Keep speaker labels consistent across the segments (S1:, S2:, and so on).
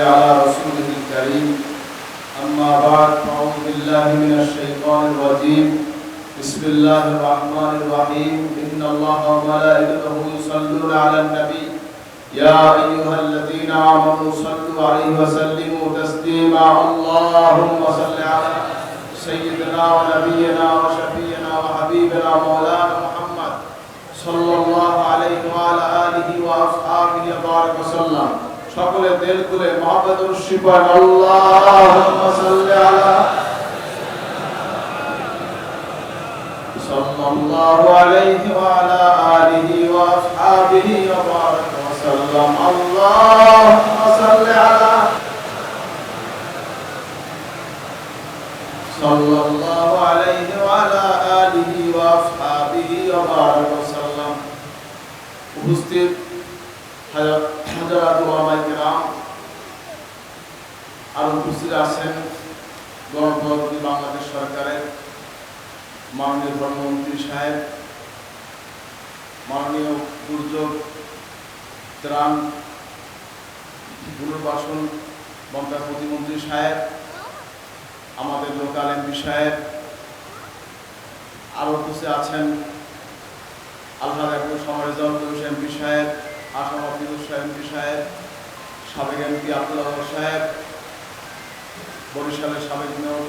S1: على رسوله الكريم. أما بعد، فأعوذ بالله من الشيطان الرجيم. بسم الله الرحمن الرحيم. إن الله وملائكته يصلون على النبي. يا أيها الذين آمنوا صلوا عليه وسلموا تسليما. اللهم صل على سيدنا ونبينا وشفينا وحبيبنا مولانا محمد صلى الله عليه وعلى آله وأصحابه وبارك وسلم. সকলে দিল খুলে শিফান আল্লাহ আলাইহি ওয়া আলা আলিহি ওয়া আসহাবিহি ওয়া বারাক ওয়া সাল্লাম আল্লাহুম্মা সাল্লি আলা সাল্লাল্লাহু আলাইহি ওয়া আলা আলিহি ওয়া আসহাবিহি ওয়া বারাক ওয়া সাল্লাম উপস্থিত হাজারাত ওলামায়ে কেরাম আর উপস্থিত আছেন গণপ্রজাতন্ত্রী বাংলাদেশ সরকারের ধর্মমন্ত্রী সাহেব, মাননীয় দুর্যোগ, ত্রাণ, পুনর্বাসন বন্টার প্রতিমন্ত্রী সাহেব, আমাদের লোকাল এমপি সাহেব আরও উপস্থিত আছেন আল্লাহ একটু সমারেজন এমপি সাহেব, আসাম আব্দুল এমপি সাহেব, সাবেক এমপি আব্দুল্লাহ সাহেব, বরিশালের সাবেক মেয়র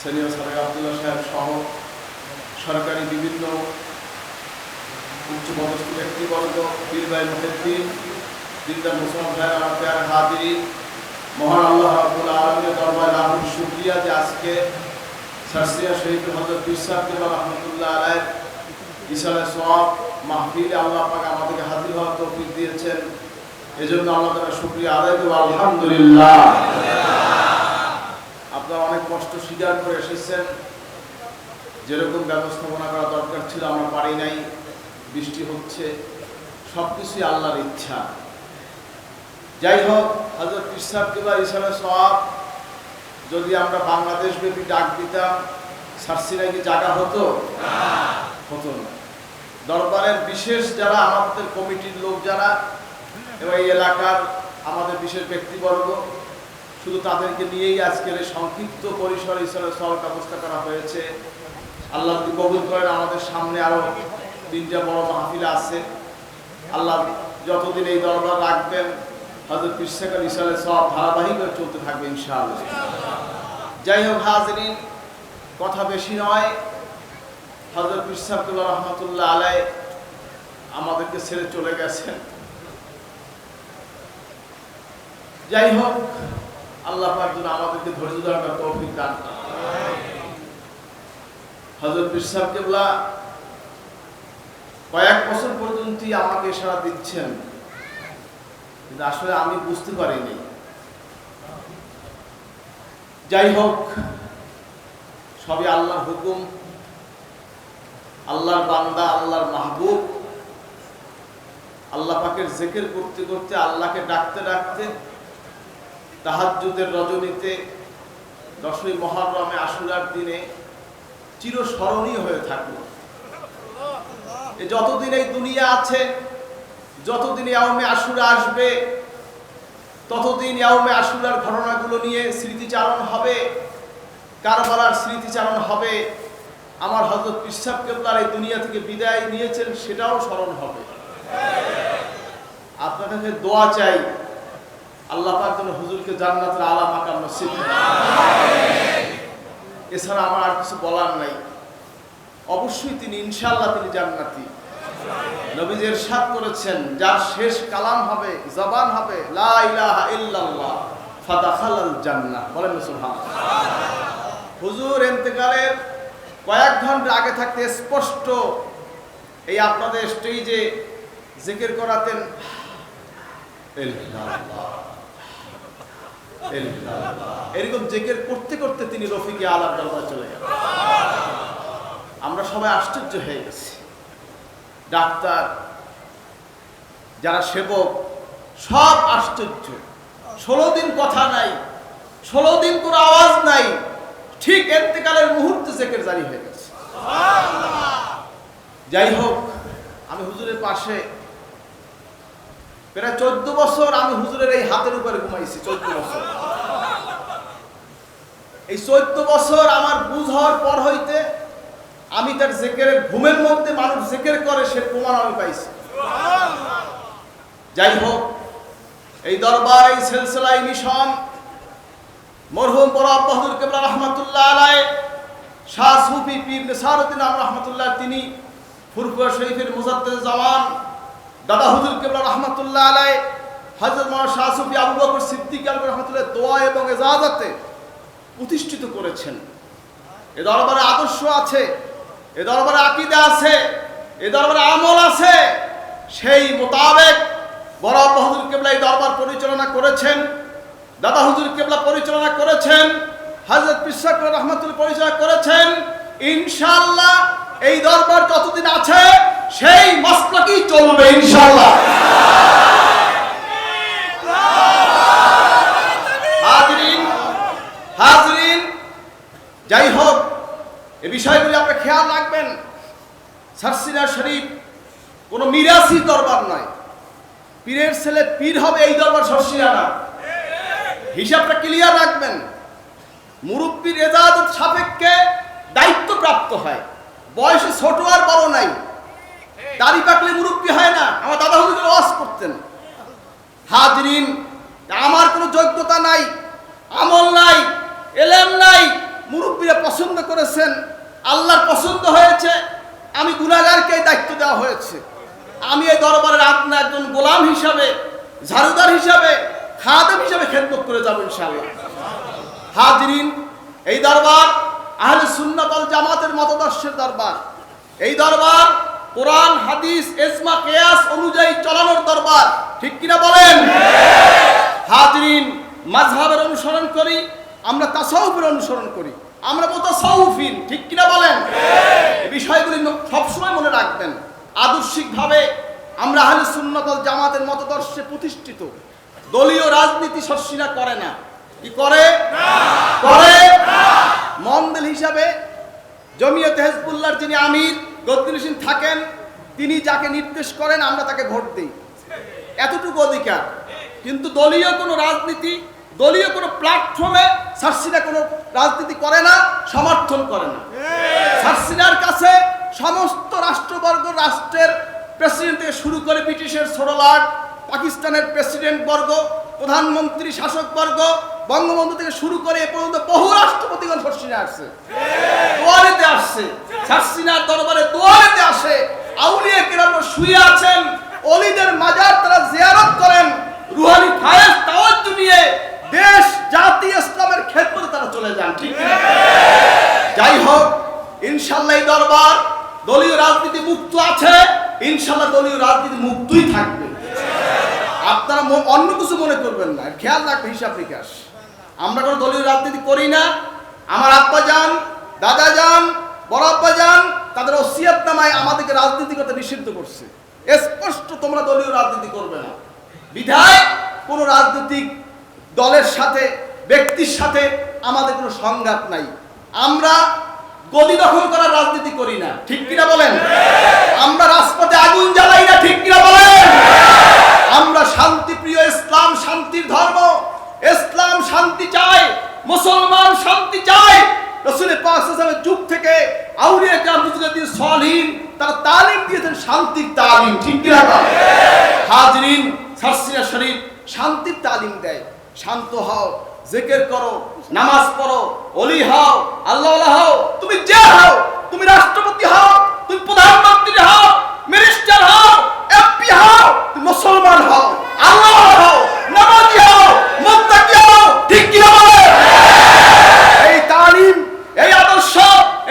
S1: সিনিয়র সাবেক আবদুল্লাহ সাহেব সহ সরকারি বিভিন্ন উচ্চপদস্থ ব্যক্তিবর্গ বীরবাই মুহিদ্দিন দিনদার মুসলমান ভাইয়ের পেয়ার হাজিরি, মহান আল্লাহ রাব্বুল আলমীর দরবার লাহুর শুক্রিয়া যে আজকে শাস্ত্রিয়া শহীদ হজরত বিশ্বাসকে রহমতুল্লাহ আলাইয়ের ইসালে সব মাহফিলে আল্লাহ পাক আমাদেরকে হাজির হওয়ার তৌফিক দিয়েছেন। এজন্য আল্লাহ তাআলা শুকরিয়া আদায় করব। আলহামদুলিল্লাহ। আপনারা অনেক কষ্ট স্বীকার করে এসেছেন। যেরকম ব্যবস্থাপনা করা দরকার ছিল, আমরা পারি নাই। বৃষ্টি হচ্ছে সব কিছুই আল্লাহর ইচ্ছা। যাই হোক হজরত ইসাব কিবা ইসালে সব যদি আমরা বাংলাদেশ ব্যাপী ডাক দিতাম সার্সিনা কি জায়গা হতো? হতো না। দরবারের বিশেষ যারা আমাদের কমিটির লোক যারা, এবং এই এলাকার আমাদের বিশেষ ব্যক্তিবর্গ, শুধু তাদেরকে নিয়েই আজকের সংক্ষিপ্ত পরিসর হিসেবে সব ব্যবস্থা করা হয়েছে। আল্লাহ কবুল করেন, আমাদের সামনে আরও তিনটা বড় মাহফিল আছে। আল্লাহ যতদিন এই দরবার রাখবেন হজরত পিসাকাল ইসালে সব ধারাবাহিকভাবে চলতে থাকবে ইনশাআল্লাহ। যাই হোক, হাজরিন, কথা বেশি নয়। হজরত ইসাবতুল্লাহ রহমতুল্লাহ আলাই আমাদেরকে ছেড়ে চলে গেছেন। যাই হোক, আল্লাহ পাক যেন আমাদেরকে ধৈর্য ধরার তৌফিক দান হজরত বিশ্বাস কেবলা কয়েক বছর পর্যন্তই আমাকে ইশারা দিচ্ছেন। কিন্তু আসলে আমি বুঝতে পারিনি। যাই হোক, সবই আল্লাহর হুকুম। আল্লাহর বান্দা, আল্লাহর মাহবুব। আল্লাহ পাকের জেকের করতে করতে আল্লাহকে ডাকতে ডাকতে তাহাজ্জুদের রজনীতে দশই মহরমে আশুরার দিনে চিরস্মরণীয় হয়ে থাকল যতদিন এই দুনিয়া আছে, যতদিন ইয়াউমে আশুরা আসবে, ততদিন ইয়াউমে আশুরার ঘটনাগুলো নিয়ে স্মৃতিচারণ হবে, কারবালার স্মৃতিচারণ হবে, আমার হজরত পিসাব কেবলার এই দুনিয়া থেকে বিদায় নিয়েছেন, সেটাও স্মরণ হবে। আপনার কাছে দোয়া চাই, আল্লাহ পাক যেন হুজুরকে জান্নাতের আলা মাকাম নসিব এছাড়া আমার আর কিছু বলার নাই। অবশ্যই তিনি ইনশাল্লাহ তিনি জান্নাতি। নবীজি ইরশাদ করেছেন, যার শেষ কালাম হবে, জবান হবে, লা ইলাহা ইল্লাল্লাহ, ফাদাখালাল জান্নাহ। বলেন সুবহানাল্লাহ। হুজুর ইন্তেকালের কয়েক ঘণ্টা আগে থাকতে স্পষ্ট এই আপনাদের স্টেজে জিকির করাতেন এরকম। জেকের করতে করতে তিনি রফিকে আলাপ দরবার চলে গেলেন আমরা সবাই আশ্চর্য হয়ে গেছি। ডাক্তার, যারা সেবক, সব আশ্চর্য। ষোলো দিন কথা নাই, ষোলো দিন কোনো আওয়াজ নাই। ঠিক এতেকালের মুহূর্তে জেকের জারি হয়ে গেছে। যাই হোক, আমি হুজুরের পাশে প্রায় চোদ্দ বছর আমি হুজুরের এই হাতের উপরে ঘুমাইছি, চোদ্দ বছর। এই চোদ্দ বছর আমার বুঝ হওয়ার পর হইতে আমি তার জেকেরের ঘুমের মধ্যে মানুষ জেকের করে, সে প্রমাণ আমি পাইছি। যাই হোক, এই দরবার এই সিলসিলা এই মিশন মরহুম বরাব বাহাদুর কেবলা রহমতুল্লাহ আলাই শাহ সুফি পীর নেসারুদ্দিন আম রহমতুল্লাহ তিনি ফুরফুয়া শরীফের মুজাদ্দেদ জামান দাদা হুজুর কেবলা রহমতুল্লাহ আলাই হজরত মৌলানা শাহ সুফি আবু বকর সিদ্দিক আল রহমতুল্লাহ দোয়া এবং এজাজাতে প্রতিষ্ঠিত করেছেন। এ দরবারে আদর্শ আছে, এ দরবারে আকিদা আছে, এ দরবারে আমল আছে। সেই মোতাবেক বড় বাহাদুর কেবলা এই দরবার পরিচালনা করেছেন, দাদা হুজুর কেবলা পরিচালনা করেছেন হজরত পিসাক রহমতুল পরিচালনা করেছেন। ইনশাআল্লাহ এই দরবার যতদিন আছে, সেই মসলাকি চলবে হাজরিন যাই হোক, এ বিষয়গুলি আপনারা খেয়াল রাখবেন। সারসিনা শরীফ কোনো মিরাসি দরবার নয়। পীরের ছেলে পীর হবে এই দরবার সরসিনা না। হিসাবটা ক্লিয়ার রাখবেন। মুরব্বীর এজাজত সাপেক্ষে দায়িত্ব প্রাপ্ত হয়। বয়সে ছোট আর বড় নাই। দাড়ি পাকলে মুরব্বী হয় না। আমার দাদা হুজুর ওয়াজ করতেন। হাজরিন, আমার কোনো যোগ্যতা নাই, আমল নাই, এলেম নাই, মুরব্বীরা পছন্দ করেছেন, আল্লাহর পছন্দ হয়েছে, আমি গুণাগারকে দায়িত্ব দেওয়া হয়েছে। আমি এই দরবারের আপনার একজন গোলাম হিসাবে, ঝাড়ুদার হিসাবে, খাদেম হিসাবে খেদমত করে যাব ইনশাআল্লাহ। হাজরিন, এই দরবার আহলে সুন্নাতল জামাতের মতদর্শের দরবার। এই দরবার কোরআন হাদিস এজমা কেয়াস অনুযায়ী চলানোর দরবার। ঠিক কিনা বলেন? হাজরিন মাঝহাবের অনুসরণ করি আমরা তাসাউফের অনুসরণ করি। আমরা মুতাসাউফিন ঠিক কিনা বলেন? বিষয়গুলি সবসময় মনে রাখবেন। আদর্শিকভাবে আমরা আহলে সুন্নাতল জামাতের মতদর্শে প্রতিষ্ঠিত। দলীয় রাজনীতি শস্যিরা করে না। কি করে? করে? মন্দেল হিসাবে জমিয়ত হেজবুল্লাহর যিনি আমির, গদ্দিন হোসেন থাকেন, তিনি যাকে নির্দেশ করেন, আমরা তাকে ভোট দিই। এতটুকু অধিকার। কিন্তু দলীয় কোনো রাজনীতি, দলীয় কোনো প্ল্যাটফর্মে সার্সিনা কোনো রাজনীতি করে না, সমর্থন করে না। সার্সিনার কাছে সমস্ত রাষ্ট্রবর্গ রাষ্ট্রের প্রেসিডেন্ট থেকে শুরু করে ব্রিটিশের ছোড়লাট পাকিস্তানের প্রেসিডেন্ট বর্গ, প্রধানমন্ত্রী শাসক বর্গ বঙ্গবন্ধু থেকে শুরু করে এ পর্যন্ত বহু রাষ্ট্রপতিগণ সর্ষিনে আসছে। দোয়ারেতে আসছে। সার্সিনার দরবারে দোয়ারেতে আসে। আউলিয়া কেরাম শুয়ে আছেন। অলিদের মাজার তারা জিয়ারত করেন। রুহানি ফায়েজ তাওয়াজ্জু নিয়ে দেশ, জাতি, ইসলামের খেদমতে তারা চলে যান, ঠিক? যাই হোক ইনশাল্লাহ দরবার দলীয় রাজনীতি মুক্ত আছে। ইনশাল্লাহ দলীয় রাজনীতি মুক্তই থাকবে। আপনারা অন্য কিছু মনে করবেন না। খেয়াল রাখবেন হিসাব নিকাশ। আমরা কোনো দলীয় রাজনীতি করি না। আমার আব্বা যান, দাদা যান, বড় আব্বা যান, তাদের ওসিয়াত নামায় আমাদেরকে রাজনীতি করতে নিষিদ্ধ করছে। স্পষ্ট তোমরা দলীয় রাজনীতি করবে না। বিধায় কোনো রাজনৈতিক দলের সাথে, ব্যক্তির সাথে আমাদের কোনো সংঘাত নাই। আমরা গদি দখল করার রাজনীতি করি না। ঠিক কিনা বলেন আমরা রাজপথে আগুন জ্বালাই না ঠিক কিনা বলেন আমরা শান্তিপ্রিয় ইসলাম শান্তির ধর্ম ইসলাম শান্তি চায় মুসলমান শান্তি চায় রসুলের পাশের যুগ থেকে আউলিয়া কাম মুজুদ্দিন সলিম তারা তালিম দিয়েছেন শান্তির তালিম ঠিক কিনা বলেন? হাজরিন সারসিনা শরীফ শান্তির তালিম দেয় শান্ত হও জেকের করো, নামাজ পড়ো অলি হও আল্লাহ হও, তুমি যে হও, তুমি রাষ্ট্রপতি হও, তুমি প্রধানমন্ত্রী হও, মিনিস্টার হও এমপি হও, তুমি মুসলমান হও আল্লাহ হও, নামাজি হও, মুত্তাকি হও, ঠিক কি এই তালিম, এই আদর্শ,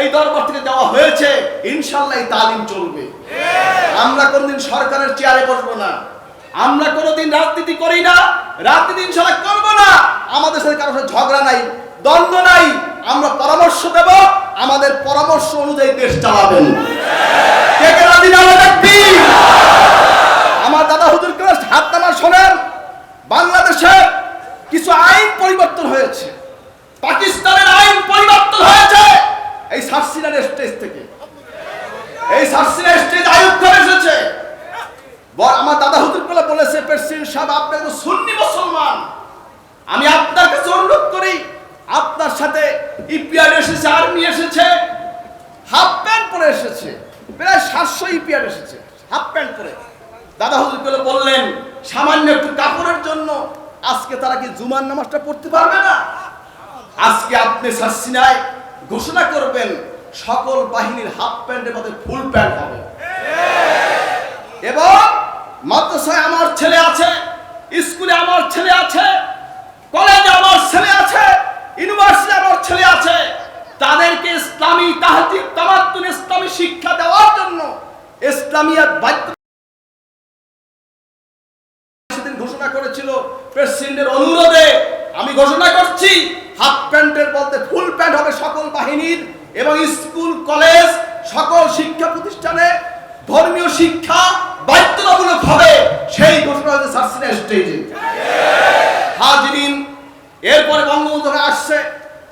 S1: এই দরবার থেকে দেওয়া হয়েছে ইনশাল্লাহ এই তালিম চলবে। আমরা কোনদিন সরকারের চেয়ারে বসবো না। আমরা কোনোদিন রাজনীতি করি না। রাজনীতি না আমাদের সাথে কারোর সাথে ঝগড়া নাই, দ্বন্দ্ব নাই, আমরা পরামর্শ দেব, আমাদের পরামর্শ অনুযায়ী দেশ চালাবেন। আমার দাদা হুজুর কেউ হাত নামা শোনেন, বাংলাদেশে কিছু আইন পরিবর্তন হয়েছে। পাকিস্তানের আইন পরিবর্তন হয়েছে। এই সার্সিনার স্টেজ থেকে। এই সার্সিনার স্টেজ আয়ুব করে এসেছে আমার দাদা হুজুর বলে বলেছে, প্রেসিডেন্ট সাহেব, আপনি সুন্নি মুসলমান। আমি আপনার কাছে অনুরোধ করি আপনার সাথে ইপিআর এসেছে আর্মি এসেছে হাফ প্যান্ট পরে এসেছে প্রায় সাতশো ইপিআর এসেছে হাফ প্যান্ট পরে। দাদা হুজুর বলে বললেন সামান্য একটু কাপড়ের জন্য আজকে তারা কি জুমার নামাজটা পড়তে পারবে না? আজকে আপনি সাসিনায় ঘোষণা করবেন সকল বাহিনীর হাফ প্যান্টের মধ্যে ফুল প্যান্ট হবে। এবং মাদ্রাসায় আমার ছেলে আছে স্কুলে আমার ছেলে আছে কলেজে আমার ছেলে আছে ইউনিভার্সিটি আমার ছেলে আছে তাদেরকে ইসলামী তাহজিব তামাদ্দুন ইসলামী শিক্ষা দেওয়ার জন্য ইসলামিয়াত বাধ্য সেদিন ঘোষণা করেছিল প্রেসিডেন্টের অনুরোধে। আমি ঘোষণা করছি, হাফ প্যান্টের বলতে ফুল প্যান্ট হবে সকল বাহিনীর এবং স্কুল, কলেজ, সকল শিক্ষা প্রতিষ্ঠানে ধর্মীয় শিক্ষা বাধ্যতামূলক হবে। সেই ঘোষণা হয়েছে সার্সিনা স্টেজে। হাজিরিন এরপরে বঙ্গবন্ধু আসছে।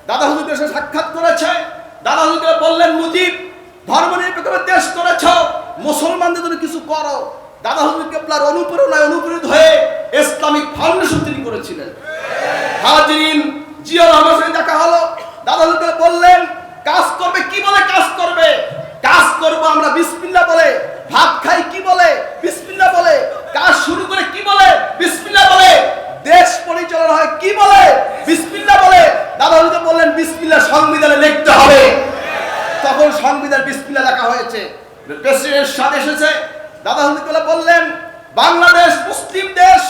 S1: দাদা হুজুরকে এসে সাক্ষাৎ করেছে। দাদা হুজুরকে বললেন, মুজিব ধর্ম নিরপেক্ষ দেশ করেছ মুসলমানদের জন্য কিছু করো। দাদা হুজুর কেবলার অনুপ্রেরণায় অনুপ্রেরিত হয়ে ইসলামিক ফাউন্ডেশন তিনি করেছিলেন। হাজিরিন জিয়া রহমান সঙ্গে দেখা হলো। দাদা হুজুরকে বললেন, কাজ করবে কি বলে কাজ করবে? কাজ করব আমরা বিসমিল্লাহ বলে। ভাত খাই কি বলে? বিসমিল্লাহ বলে। কাজ শুরু করে কি বলে? বিসমিল্লাহ বলে। দেশ পরিচালনা হয় কি বলে? বিসমিল্লাহ বলে। সংবিধান বিসমিল্লাহ লেখা হয়েছে। প্রেসিডেন্ট সাথে এসেছে। দাদা হুজুর বললেন, বাংলাদেশ মুসলিম দেশ।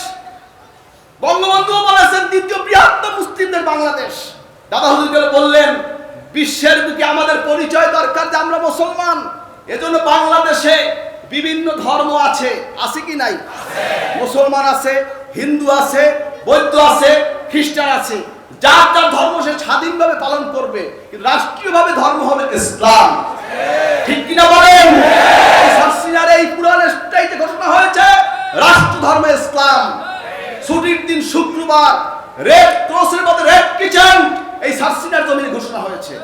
S1: বঙ্গবন্ধু বলেছেন, দ্বিতীয় বৃহত্তম মুসলিমদের বাংলাদেশ। দাদা হুজুর বললেন, বিশ্বের বুকে আমাদের পরিচয় দরকার যে আমরা মুসলমান। এজন্য বাংলাদেশে বিভিন্ন ধর্ম আছে। আছে কি নাই? মুসলমান আছে, হিন্দু আছে, বৌদ্ধ আছে, খ্রিস্টান আছে। যার যার ধর্ম সে স্বাধীনভাবে পালন করবে, কিন্তু রাষ্ট্রীয়ভাবে ধর্ম হবে ইসলাম। ঠিক কিনা বলেন? সার্সিনার এই পুরাণ স্টাইতে ঘোষণা হয়েছে রাষ্ট্র ধর্ম ইসলাম। ছুটির দিন শুক্রবার, রেড ক্রসের মধ্যে রেড কিচেন, এই সার্সিনার জমিনে ঘোষণা হয়েছে।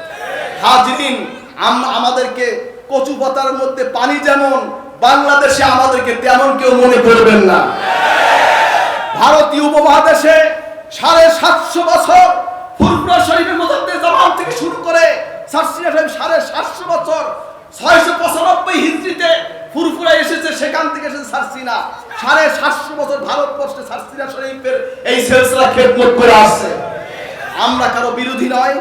S1: হাজিরিন, আম- আমাদেরকে কচু পাতার মধ্যে পানি যেমন, বাংলাদেশে আমাদেরকে তেমন কেউ মনে করবেন না। ভারতীয় উপমহাদেশে সাড়ে সাতশো বছর ফুরফুরা শরীফের মধ্যে জামান থেকে শুরু করে সার্সিনা সাহেব সাড়ে সাতশো বছর, ছয়শো পঁচানব্বই হিজড়িতে ফুরফুরা এসেছে, সেখান থেকে এসেছে সার্সিনা সাড়ে সাতশো বছর ভারতবর্ষে সার্সিনা শরীফের এই সিলসিলা খেদমত করে আসছে। আমরা কারও বিরোধী নয়,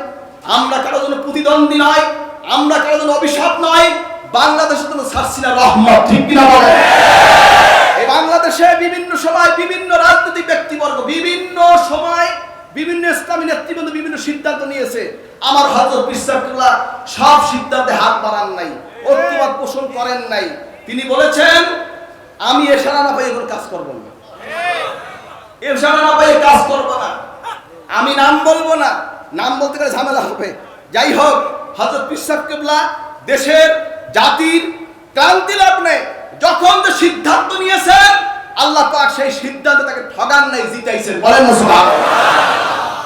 S1: আমরা কারও জন্য প্রতিদ্বন্দ্বী নয়, আমরা কারও জন্য অভিশাপ নয়, বাংলাদেশের জন্য সার্সিনা রহমত, ঠিক কিনা বলে বাংলাদেশে বিভিন্ন সময় বিভিন্ন রাজনৈতিক ব্যক্তিবর্গ বিভিন্ন সময় বিভিন্ন ইসলামী নেতৃবৃন্দ বিভিন্ন সিদ্ধান্ত নিয়েছে। আমার হজরত বিশ্বাসুল্লাহ সব সিদ্ধান্তে হাত বাড়ান নাই ঐক্যবাদ পোষণ করেন নাই। তিনি বলেছেন, আমি এছাড়া না পাই এগুলো কাজ করব না। এছাড়া না পাই কাজ করব না। আমি নাম বলব না। নাম বলতে গেলে ঝামেলা হবে। যাই হোক হজরত বিশ্বাস কেবলা দেশের জাতির ক্রান্তি লগ্নে যখন যে সিদ্ধান্ত নিয়েছেন, আল্লাহ পাক সেই সিদ্ধান্ত তাকে ঠগান নাই, জিতাইছেন। বলেন না, সুবহানাল্লাহ।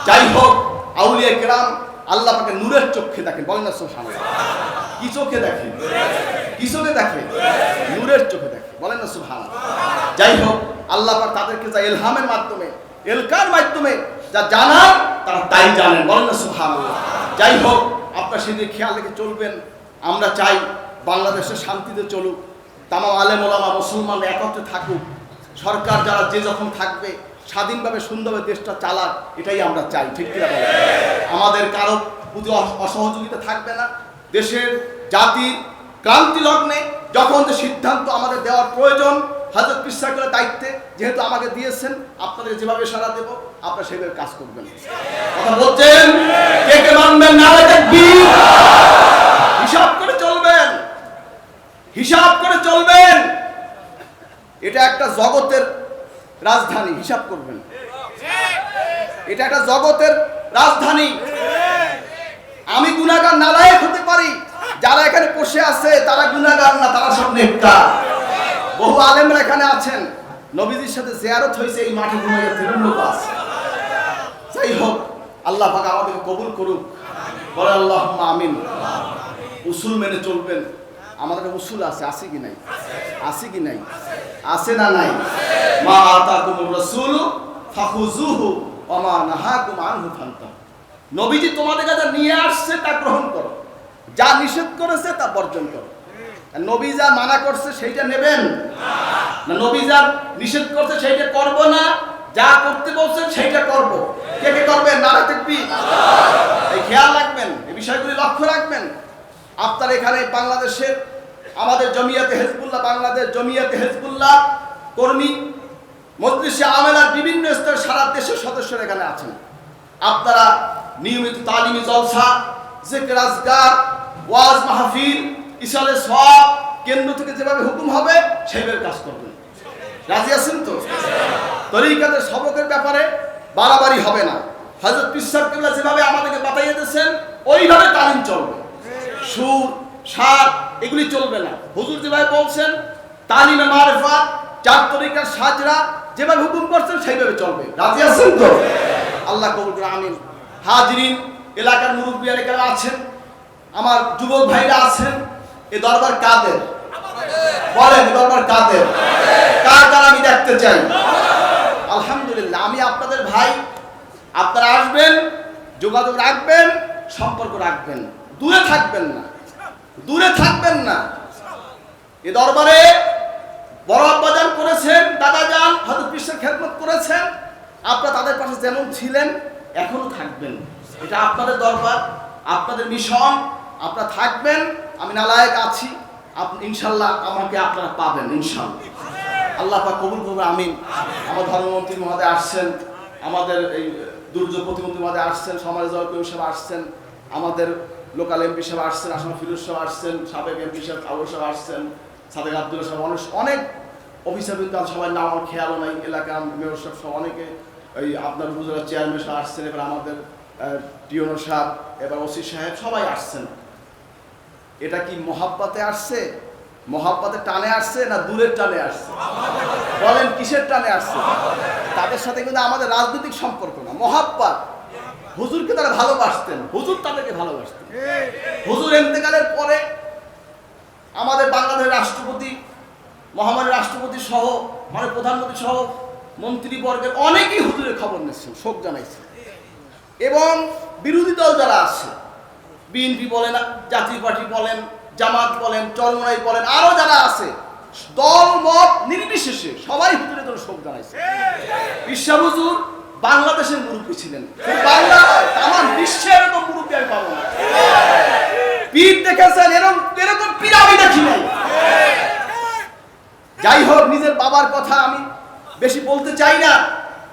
S1: যাই হোক, আউলিয়া কেরাম আল্লাহ পাকে নূরের চোখে দেখেন। বলেন না, সুবহানাল্লাহ। কি চোখে দেখেন কি চোখে দেখে? নূরের চোখে দেখে। বলেন না সুবহান যাই হোক, আল্লাহ পাক তাদেরকে যা এলহামের মাধ্যমে, এলকার মাধ্যমে যা জানান, তারা তাই জানেন। বলেন না সুবহান যাই হোক, আপনার সেদিকে খেয়াল রেখে চলবেন। আমরা চাই বাংলাদেশে শান্তিতে চলুক। তামাম আলেম ওলামা মুসলমান একত্রে থাকুক। সরকার যারা যে যখন থাকবে, স্বাধীনভাবে সুন্দরভাবে দেশটা চালাক, এটাই আমরা চাই, ঠিক কিনা? আমাদের কারও প্রতি অসহযোগিতা থাকবে না। দেশের জাতির ক্রান্তি লগ্নে যখন যে সিদ্ধান্ত আমাদের দেওয়ার প্রয়োজন হাজরত বিশ্বাসের দায়িত্বে, যেহেতু আমাকে দিয়েছেন, আপনাদের যেভাবে সারা দেব, আপনারা সেভাবে কাজ করবেন। কথা বলছেন? কে কে মানবেন? না দেখবি হিসাব করে চলবেন। এটা একটা জগতের রাজধানী, হিসাব করবেন। এটা একটা জগতের রাজধানী। আমি গুনাগার নালায়ক হতে পারি। যারা এখানে বসে আছে, তারা গুনাগার না, তারা সব নেককার। বহু আলেমরা এখানে আছেন। নবীজির সাথে জিয়ারত হয়েছে, এই মাঠে ঘুমাইয়া তিরুন্ন বাস যাই হোক, আল্লাহ পাক আমাদেরকে কবুল করুক। বলে আল্লাহ আমিন। উসুল মেনে চলবেন। আমাদের উসুল আছে আছে কি নাই? আছে কি নাই?
S2: আছে না নাই? মা আতাকুমুর রাসূলু ফাখুজুহু ওয়া মা নাহাকুম আনহু ফান্তাহু। নবীজি তোমাদের কাছে নিয়ে আসছে, তা গ্রহণ করো। যা নিষেধ করেছে, তা বর্জন করো। নবী যা মানা করছে, সেইটা নেবেন? না, নবী যা নিষেধ করছে, সেইটা করব না? যা করতে বলছেন সেইটা করব। কে কে করবেন? নারা দেখবি এই খেয়াল রাখবেন, এই বিষয়গুলি লক্ষ্য রাখবেন। আপনার এখানে বাংলাদেশের আমাদের জমিয়াতে হেজবুল্লাহ, বাংলাদেশ জমিয়াতে হেজবুল্লাহ কর্মী, মজলিসে আমেলার বিভিন্ন স্তরের সারা দেশের সদস্যরা এখানে আছেন। আপনারা নিয়মিত তালিমি জলসা জেক রাজগার ওয়াজ মাহফিল ইসালে সব কেন্দ্র থেকে যেভাবে হুকুম হবে, সেইভাবে কাজ করবেন। রাজি আছেন তো? তরিকাদের সবকের ব্যাপারে বাড়াবাড়ি হবে না। হজরত পিসাব কেবলা যেভাবে আমাদেরকে বাতাইয়ে দিয়েছেন, ওইভাবে তালিম চলবে। সুর সার এগুলি চলবে না। হুজুর যেভাবে বলছেন, তালিমে মারেফাত, চার তরিকার সাজরা, যেভাবে হুকুম করছেন, সেইভাবে চলবে। রাজি আছেন তো? আল্লাহ কবুল করে আমিন। হাজরিন, এলাকার মুরব্বিয়ার এখানে আছেন? আমার যুবক ভাইরা আছেন? এ দরবার কাদের? বলেন দরবার কাদের? কার কার আমি দেখতে চাই? আলহামদুলিল্লাহ, আমি আপনাদের ভাই, আপনারা আসবেন, যোগাযোগ রাখবেন, সম্পর্ক রাখবেন। দূরে থাকবেন না। দূরে থাকবেন না। এ দরবারে বড় আব্বাজান করেছেন দাদা যান হয়তো খেদমত করেছেন। আপনারা তাদের পাশে যেমন ছিলেন, এখনও থাকবেন। এটা আপনাদের দরবার, আপনাদের মিশন, আপনারা থাকবেন, আমি নালায়ক আছি। ইনশাল্লাহ আমাকে আপনারা পাবেন, ইনশাল্লাহ। আল্লাহ পাক কবুল করবে আমিন। আমার ধর্মমন্ত্রী মহোদয় আসছেন, আমাদের এই দুর্যোগ প্রতিমন্ত্রী মহোদয় আসছেন সমাজ জলকর্মী সাহেব আসছেন, আমাদের লোকাল এমপি সাহেব আসছেন আসাম ফিরোজ সাহেব আসছেন, সাবেক এমপি সাহেব আবু সাহেব আসছেন সাদেক আব্দুল্লাহ সাহেব, অনেক অনেক অফিসার কিন্তু সবাই নাম আমার খেয়ালও নাই, এলাকার মেয়র সাহেব সব অনেকে। এই আপনার উপজেলার চেয়ারম্যান সাহেব আসছেন, এবার আমাদের টিওনো সাহেব, এবার ওসি সাহেব, সবাই আসছেন। এটা কি মহাব্বাতে আসছে? মহাব্বাতে টানে আসছে না দূরের টানে আসছে? বলেন, কিসের টানে আসছে? তাদের সাথে কিন্তু আমাদের রাজনৈতিক সম্পর্ক না। মহাব্বাত। হুজুরকে তারা ভালোবাসতেন। হুজুর তাদেরকে ভালোবাসতেন। হুজুর এন্তেকালের পরে আমাদের বাংলাদেশের রাষ্ট্রপতি মহামারী রাষ্ট্রপতি সহ মানে প্রধানমন্ত্রী সহ, মন্ত্রীবর্গের অনেকেই হুজুরের খবর নিচ্ছেন শোক জানাইছেন। এবং বিরোধী দল যারা আছে, বিএনপি বলেন, জাতীয় পার্টি বলেন, জামাত বলেন, চরমনাই বলেন, আরও যারা আছে, দল, মত নির্বিশেষে সবাই হুজুরের জন্য শোক জানাইছে বিশ্বা হুজুর বাংলাদেশের মুরব্বী ছিলেন। বাংলা তামাম বিশ্বের এরকম মুরব্বী আমি পাবো না। পীর দেখেছেন এরকম এরকম পীর আমি দেখি নাই। যাই হোক, নিজের বাবার কথা আমি বেশি বলতে চাই না।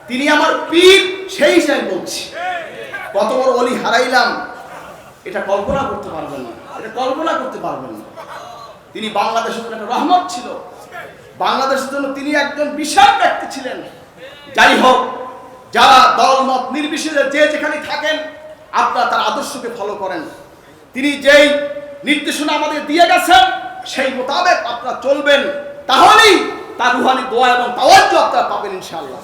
S2: তিনি আমার পীর, সেই হিসাবে বলছি। কত বড় অলি হারাইলাম, এটা কল্পনা করতে পারবেন না। এটা কল্পনা করতে পারবেন না। তিনি বাংলাদেশের জন্য একটা রহমত ছিল। বাংলাদেশের জন্য তিনি একজন বিশাল ব্যক্তি ছিলেন। যাই হোক যারা দলমত নির্বিশেষে যে যেখানে থাকেন, আপনারা তার আদর্শকে ফলো করেন। তিনি যেই নির্দেশনা আমাদের দিয়ে গেছেন, সেই মোতাবেক আপনারা চলবেন। তাহলেই তার রুহানি, দোয়া এবং তাওয়াজ্য আপনারা পাবেন ইনশাআল্লাহ।